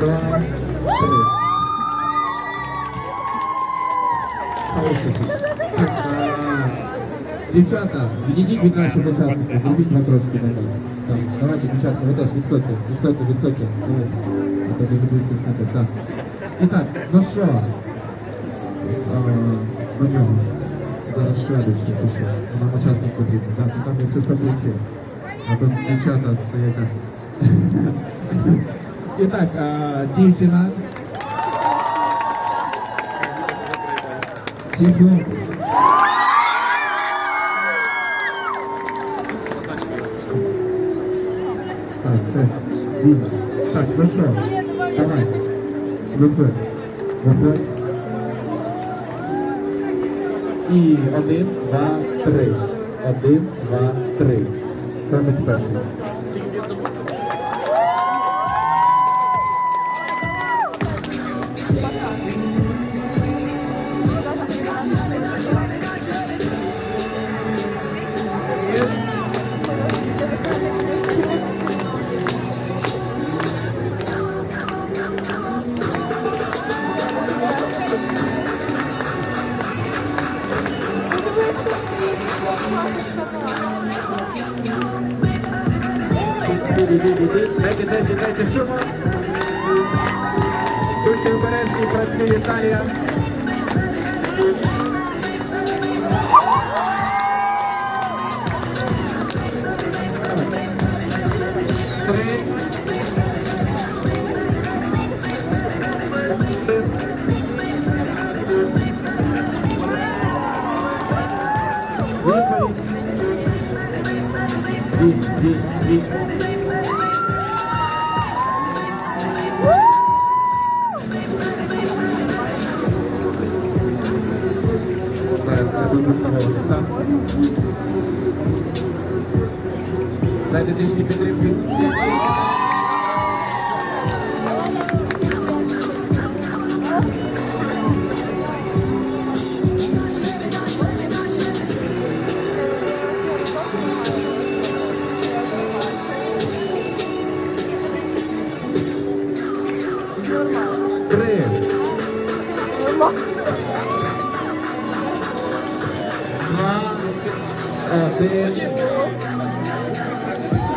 Москва. Девчата, ведите від наших учасників, зробіть матроски на Там, давайте, дівчатка, ви теж відходьте, відходьте, відходьте. Давайте. А то дуже близько снати. Так. І так, ну що? До нього. Зараз крадуще пишу. Нам учасник потрібен. Так, там якщо що плече. А то дівчата стоять так. І так, а, дівчина. Чемпіон. Так, все. Вільно. Так, ну що? Давай. Виходь. Виходь. І один, два, три. Один, два, три. Кромець перший. Дайте, дайте, дайте шуму. Будьте обережні, працює Італія. Let it is it bedroom. Три. Два. Один.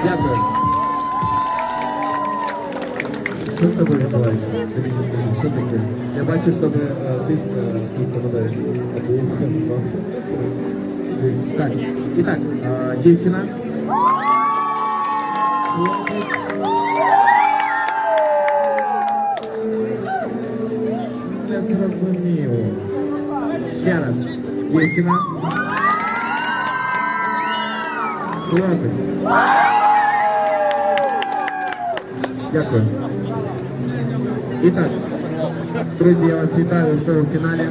Дякую. Що з тобою відбувається? Тобі не скажу, Що таке? Я бачу, що тебе е, тиск е, тиск надаєш. Один, два. Так, і так, е, дівчина. Хлопець. Не зрозумів. Ще раз. Дівчина. Хлопець. Дякую. І так, друзі, я вас вітаю в цьому фіналі.